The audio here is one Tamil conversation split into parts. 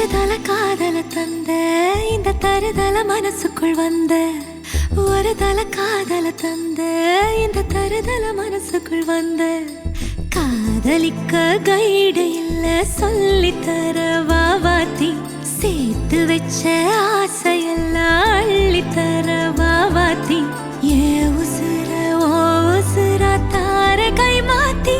தருதல காதல தந்த இந்த தருதல மனசுக்குள் வந்த. ஒரு தல காதல தந்த இந்த தருதல மனசுக்குள் வந்த. காதலிக்க கைடு இல்ல சொல்லி தர வாவாத்தி சேர்த்து வச்ச ஆசையெல்லாம் அள்ளி தர வாவாத்தி ஏ உசுர ஓ உசுர தார கை மாத்தி.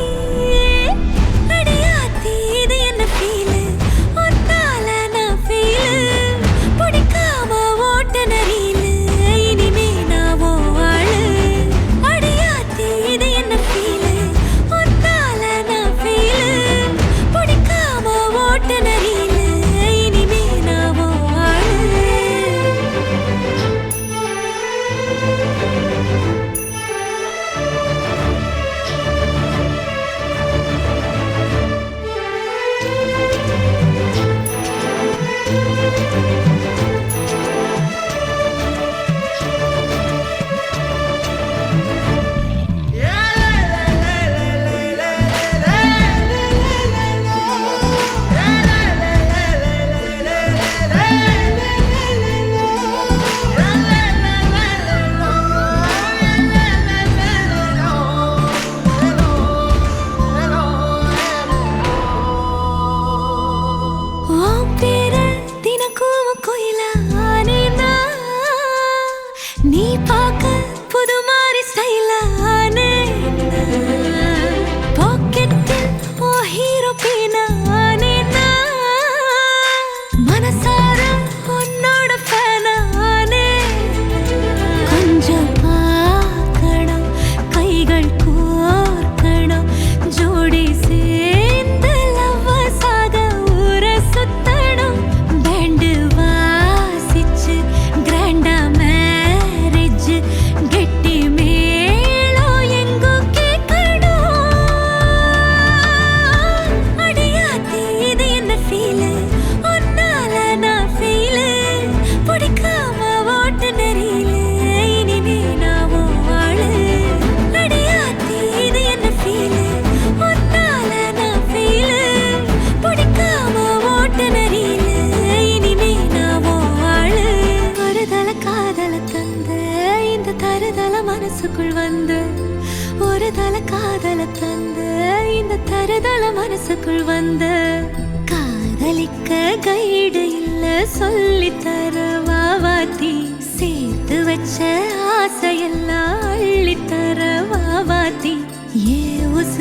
चाहती ये उस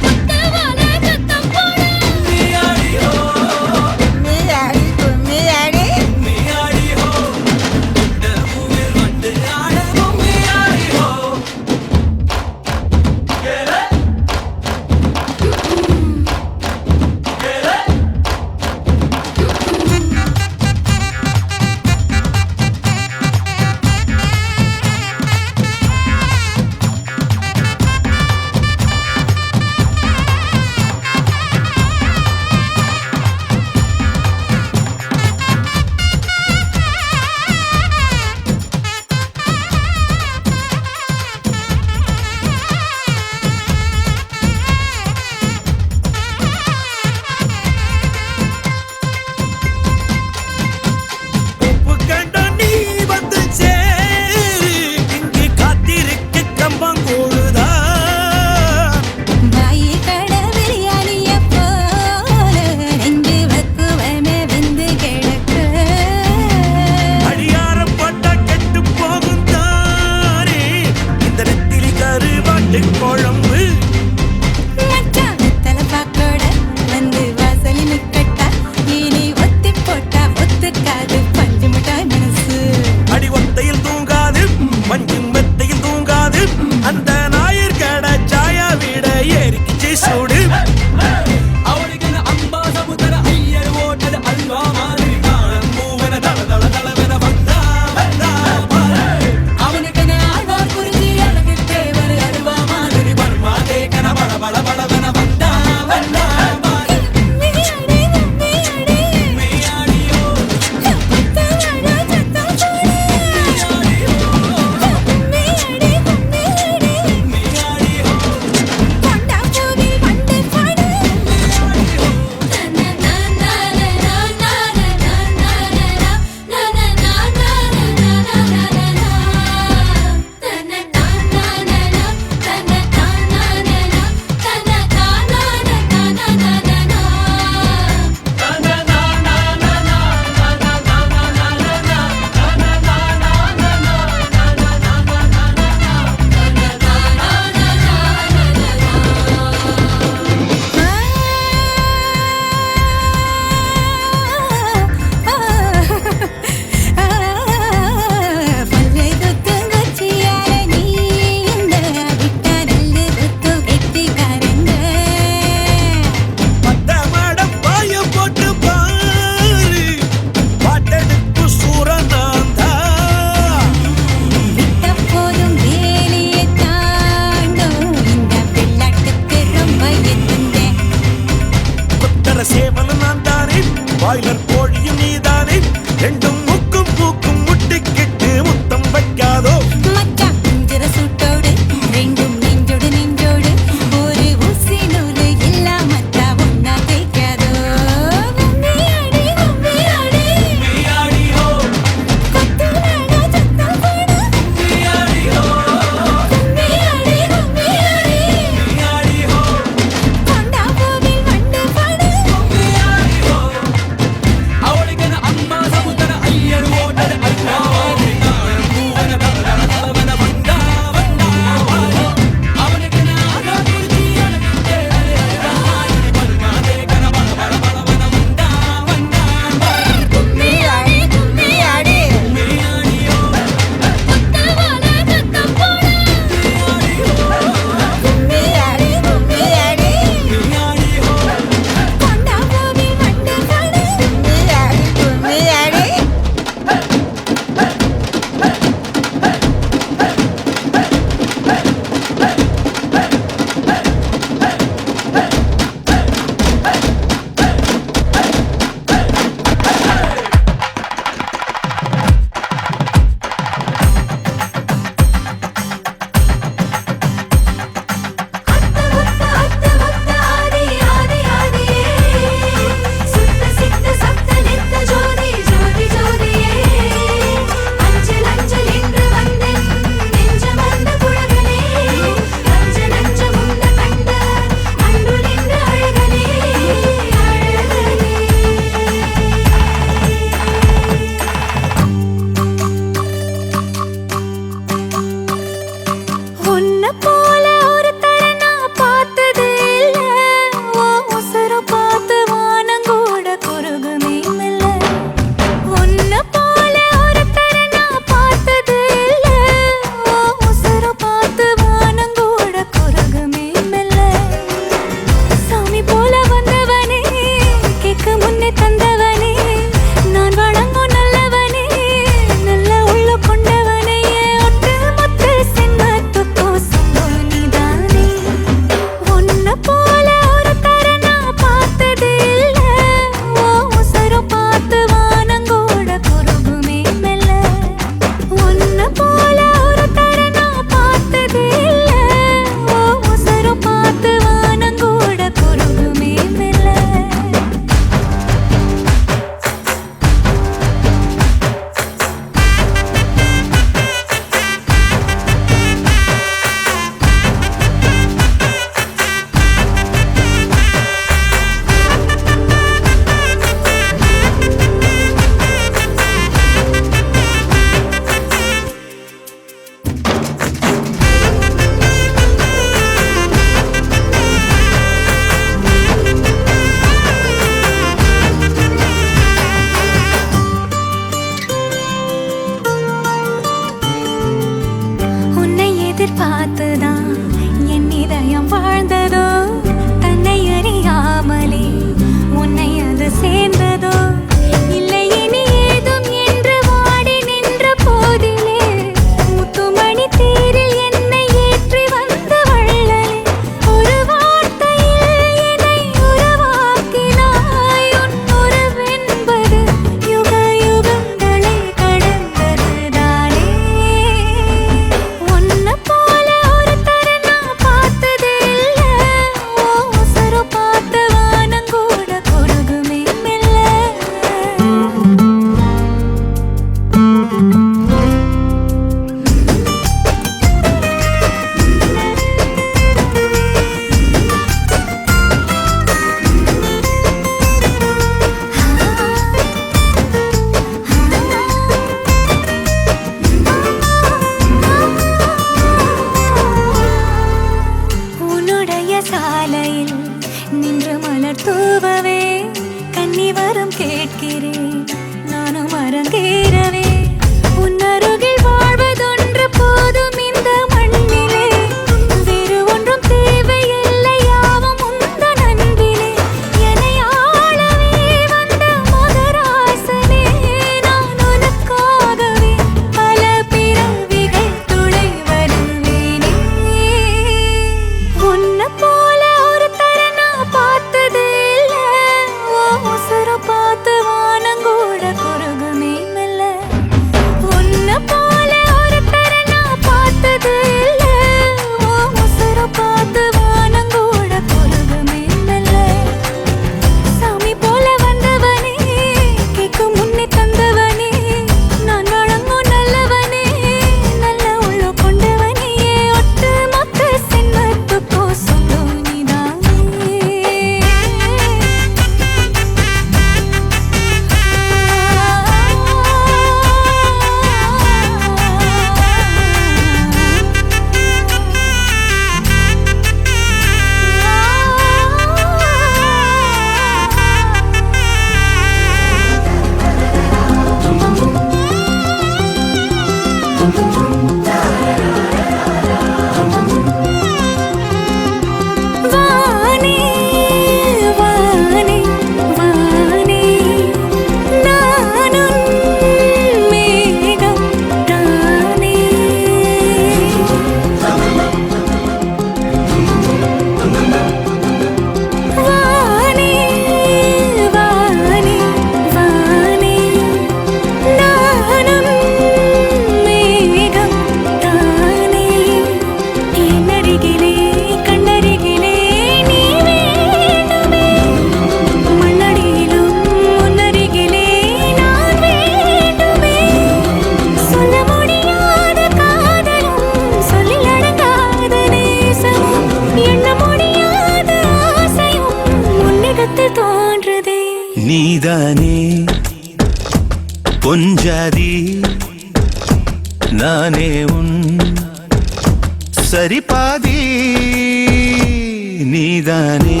நீதானே?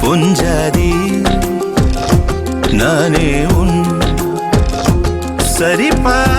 பொஞ்சாதி நானே உன் சரிப்பா.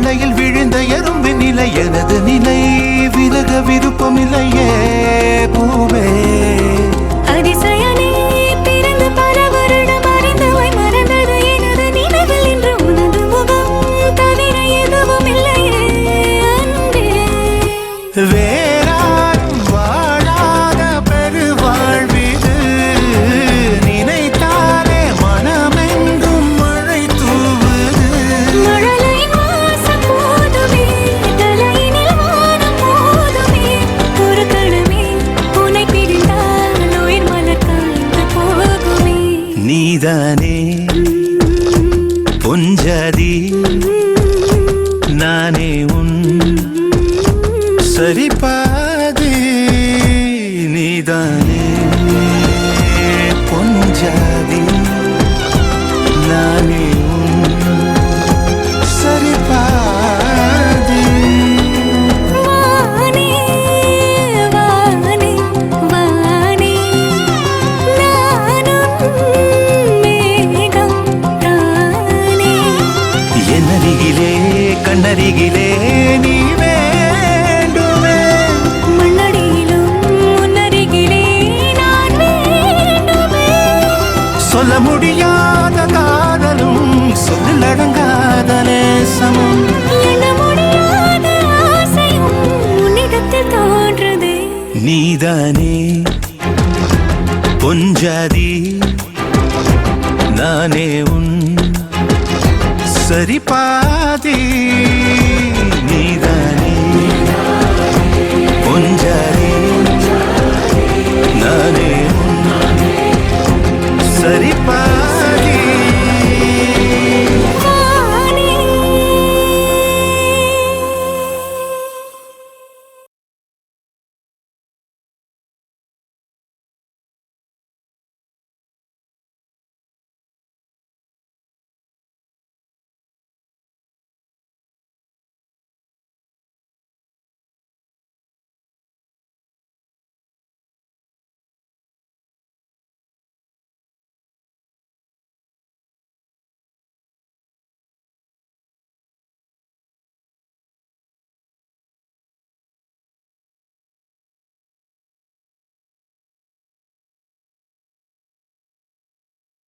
கணையில் கண்ணருகிலே கண்ணருகிலே நீ வேண்டுமே. மண்ணடியிலும் முன்னருகிலே நான் வேண்டுமே. சொல்ல முடியாத காதலும் சொல்லடங்காத நேசமும். நீதானே பொஞ்சாதி நானே உன் సరిపాది నీదని పుంజరి నానే. సరిపా